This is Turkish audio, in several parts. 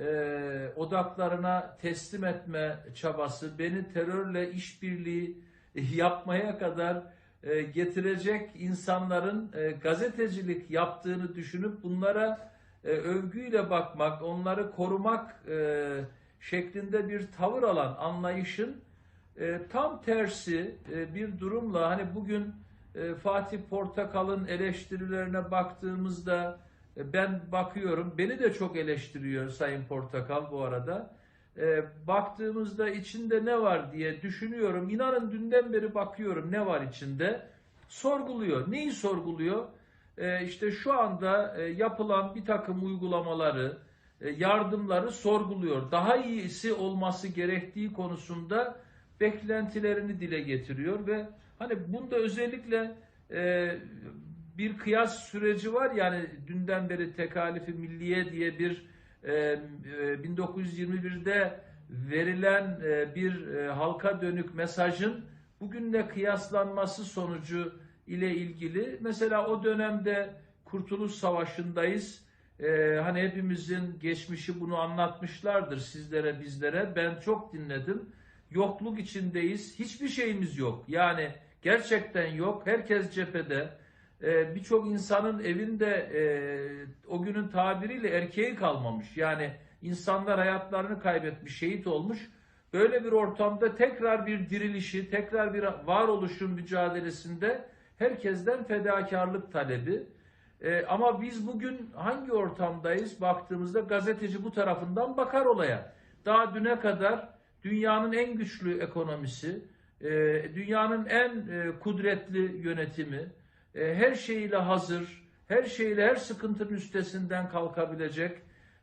e, odaklarına teslim etme çabası, beni terörle işbirliği yapmaya kadar e, getirecek insanların e, gazetecilik yaptığını düşünüp bunlara e, övgüyle bakmak, onları korumak e, şeklinde bir tavır alan anlayışın e, tam tersi e, bir durumla hani bugün e, Fatih Portakal'ın eleştirilerine baktığımızda e, ben bakıyorum, beni de çok eleştiriyor Sayın Portakal bu arada. E, baktığımızda içinde ne var diye düşünüyorum. İnanın dünden beri bakıyorum ne var içinde. Sorguluyor. Neyi sorguluyor? E, işte şu anda e, yapılan bir takım uygulamaları, e, yardımları sorguluyor. Daha iyisi olması gerektiği konusunda beklentilerini dile getiriyor ve hani bunda özellikle e, bir kıyas süreci var yani dünden beri tekalifi milliye diye bir e, e, 1921'de verilen e, bir e, halka dönük mesajın bugünle kıyaslanması sonucu ile ilgili mesela o dönemde Kurtuluş Savaşı'ndayız. E, hani hepimizin geçmişi bunu anlatmışlardır sizlere bizlere. Ben çok dinledim. Yokluk içindeyiz. Hiçbir şeyimiz yok. Yani gerçekten yok. Herkes cephede. Ee, birçok insanın evinde e, o günün tabiriyle erkeği kalmamış. Yani insanlar hayatlarını kaybetmiş, şehit olmuş. Böyle bir ortamda tekrar bir dirilişi, tekrar bir varoluşun mücadelesinde herkesten fedakarlık talebi. Ee, ama biz bugün hangi ortamdayız baktığımızda gazeteci bu tarafından bakar olaya. Daha düne kadar dünyanın en güçlü ekonomisi, e, dünyanın en e, kudretli yönetimi, e, her şeyiyle hazır, her şeyle her sıkıntının üstesinden kalkabilecek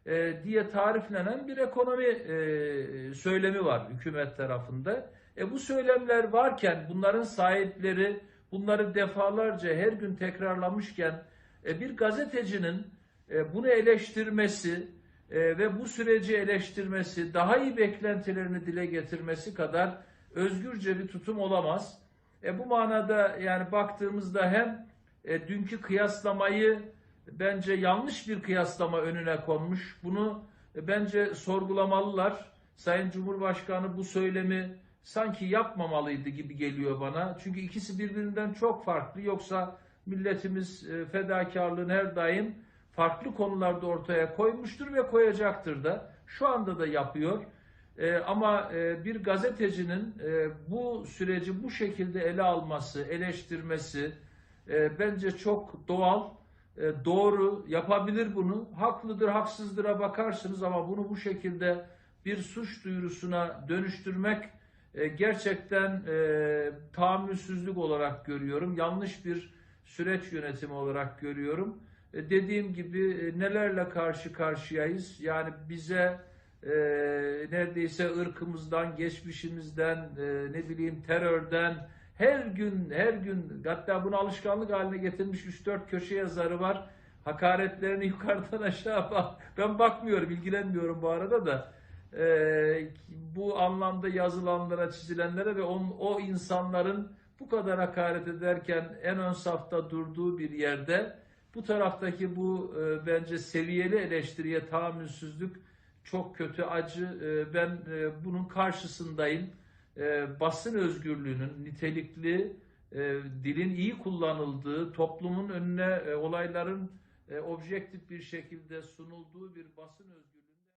e, diye tariflenen bir ekonomi e, söylemi var hükümet tarafında. E bu söylemler varken bunların sahipleri bunları defalarca her gün tekrarlamışken e, bir gazetecinin bunu eleştirmesi ve bu süreci eleştirmesi, daha iyi beklentilerini dile getirmesi kadar özgürce bir tutum olamaz. E bu manada yani baktığımızda hem e, dünkü kıyaslamayı bence yanlış bir kıyaslama önüne konmuş. Bunu e, bence sorgulamalılar. Sayın Cumhurbaşkanı bu söylemi sanki yapmamalıydı gibi geliyor bana. Çünkü ikisi birbirinden çok farklı. Yoksa milletimiz e, fedakarlığını her daim farklı konularda ortaya koymuştur ve koyacaktır da. Şu anda da yapıyor. E, ama e, bir gazetecinin e, bu süreci bu şekilde ele alması, eleştirmesi e, bence çok doğal, e, doğru, yapabilir bunu. Haklıdır, haksızdıra bakarsınız ama bunu bu şekilde bir suç duyurusuna dönüştürmek e, gerçekten e, tahammülsüzlük olarak görüyorum. Yanlış bir süreç yönetimi olarak görüyorum. E, dediğim gibi e, nelerle karşı karşıyayız? Yani bize e, neredeyse ırkımızdan, geçmişimizden, e, ne bileyim terörden her gün her gün hatta bunu alışkanlık haline getirmiş 3-4 köşe yazarı var. Hakaretlerini yukarıdan aşağı bak. Ben bakmıyorum, ilgilenmiyorum bu arada da. E, bu anlamda yazılanlara, çizilenlere ve on, o insanların bu kadar hakaret ederken en ön safta durduğu bir yerde bu taraftaki bu e, bence seviyeli eleştiriye tahammülsüzlük çok kötü, acı. E, ben e, bunun karşısındayım. E, basın özgürlüğünün nitelikli, dilin iyi kullanıldığı, toplumun önüne olayların objektif bir şekilde sunulduğu bir basın özgürlüğü